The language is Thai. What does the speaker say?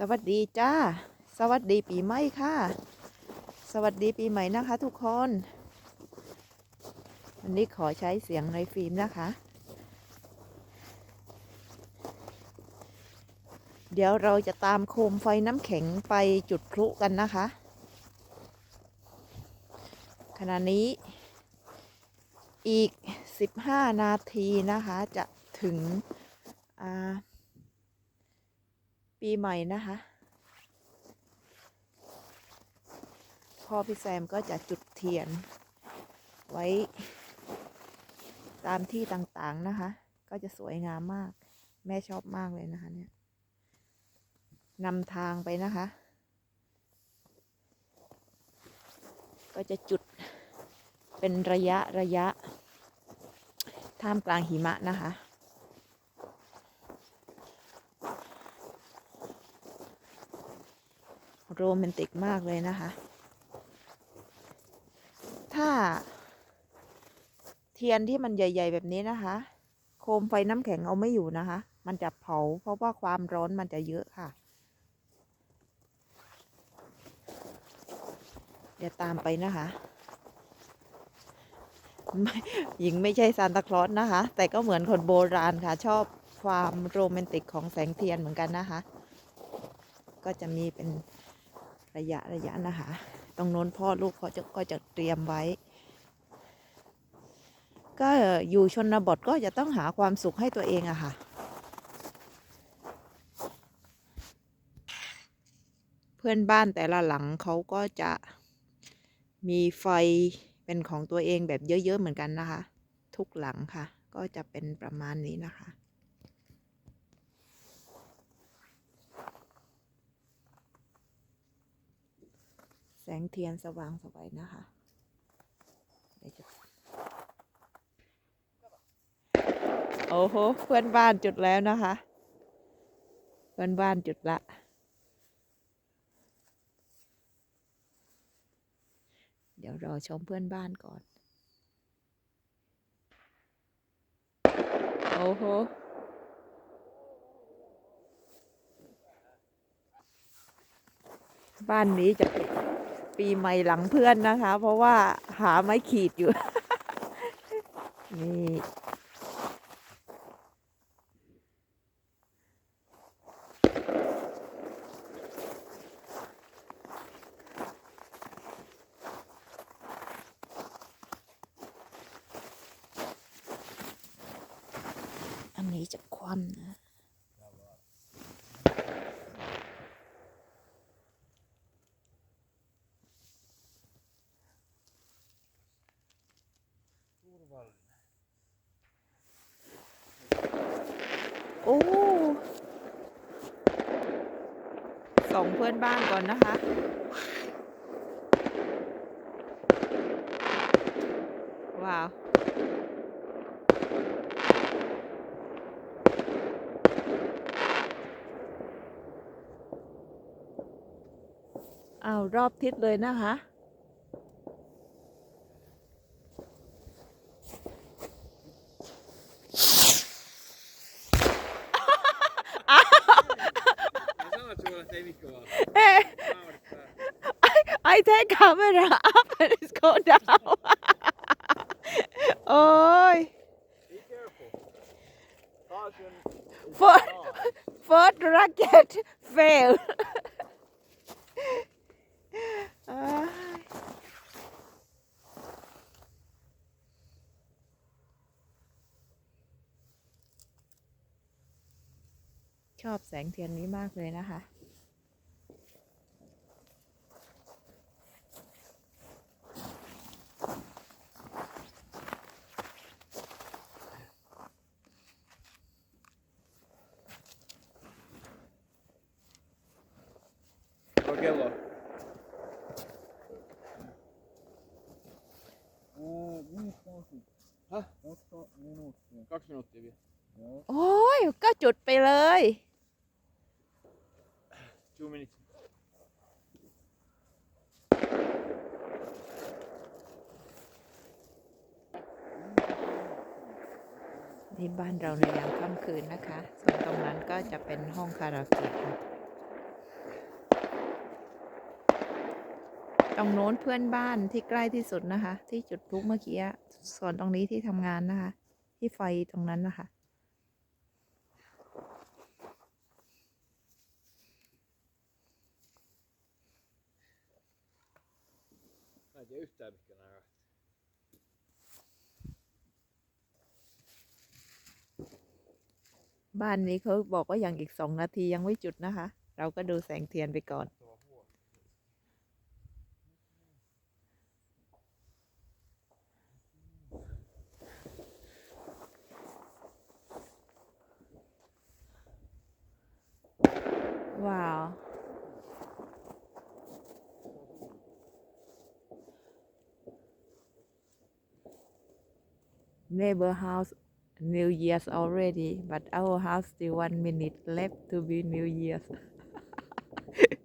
สวัสดีจ้า สวัสดีปีใหม่ค่ะ สวัสดีปีใหม่นะคะทุกคน วันนี้ขอใช้เสียงในฟิล์มนะคะ เดี๋ยวเราจะตามโคมไฟน้ำแข็งไปจุดพลุกันนะคะ ขณะนี้อีก 15 นาทีนะคะจะถึงอ่า ปีใหม่นะคะ พ่อพี่แซมก็จะจุดเทียน ไว้ ตามที่ต่างๆนะคะ ก็จะสวยงามมาก แม่ชอบมากเลยนะคะเนี่ยนำทางไปนะคะ ก็จะจุดเป็นระยะระยะ ท่ามกลางหิมะนะคะ โรแมนติกมากเลยนะคะ ถ้า เทียนที่มันใหญ่ ๆ แบบนี้นะคะ โคมไฟน้ำแข็งเอาไม่อยู่นะคะ มันจะเผาเพราะว่าความร้อนมันจะเยอะค่ะ เดี๋ยวตามไปนะคะหญิงไม่ใช่ซานตาคลอสนะคะ แต่ก็เหมือนคนโบราณค่ะ ชอบความโรแมนติกของแสงเทียนเหมือนกันนะคะ ก็จะมีเป็น ระยะระยะนะคะตรงโน้นพ่อลูกเขาจะก็จะเตรียมไว้ ก็อยู่ชนบทก็จะต้องหาความสุขให้ตัวเองอะค่ะเพื่อนบ้านแต่ละหลังเขาก็จะมีไฟเป็นของตัวเองแบบเยอะ ๆ เหมือนกันนะคะ ทุกหลังค่ะ ก็จะเป็นประมาณนี้นะคะ แสงเทียนสว่างสวยนะคะเดี๋ยวจะโอ้โห เพื่อนบ้านจุดแล้วนะคะ เพื่อนบ้านจุดละ เดี๋ยวรอชมเพื่อนบ้านก่อน โอ้โหบ้านนี้จะเป็น ปีใหม่หลังเพื่อนนะคะ เพราะว่าหาไม้ขีดอยู่ นี่อันนี้จะคว่ำนะ โอ้ส่งเพื่อนบ้านก่อนนะคะว้าวอ้าวรอบทิศเลยนะคะ take camera up and it's go down โอ้ย Be careful. Caution. is For- on. first rocket fail อ้ยชอบแสงเทียนนี้มากเลยนะคะ Vad kello? Häh? Kaksi minuuttia vielä. โอ้ย ก็จุดไปเลย Two minutes. นี่บ้านเราในยามค่ำคืนนะคะ ส่วนตรงนั้นก็จะเป็นห้องคาราโอเกะค่ะ ตรงโน้นเพื่อนบ้านที่ใกล้ที่สุดนะคะ ที่จุดพลุเมื่อกี้ส่วนตรงนี้ที่ทำงานนะคะ ที่ไฟตรงนั้นนะคะ Mä en tiedä yhtään mitkä nää lähti. บ้านนี้เขาบอกว่าอย่างอีกสองนาทียังไม่จุดนะคะ เราก็ดูแสงเทียนไปก่อน neighbor house New Year's already but our house still one minute left to be New Year's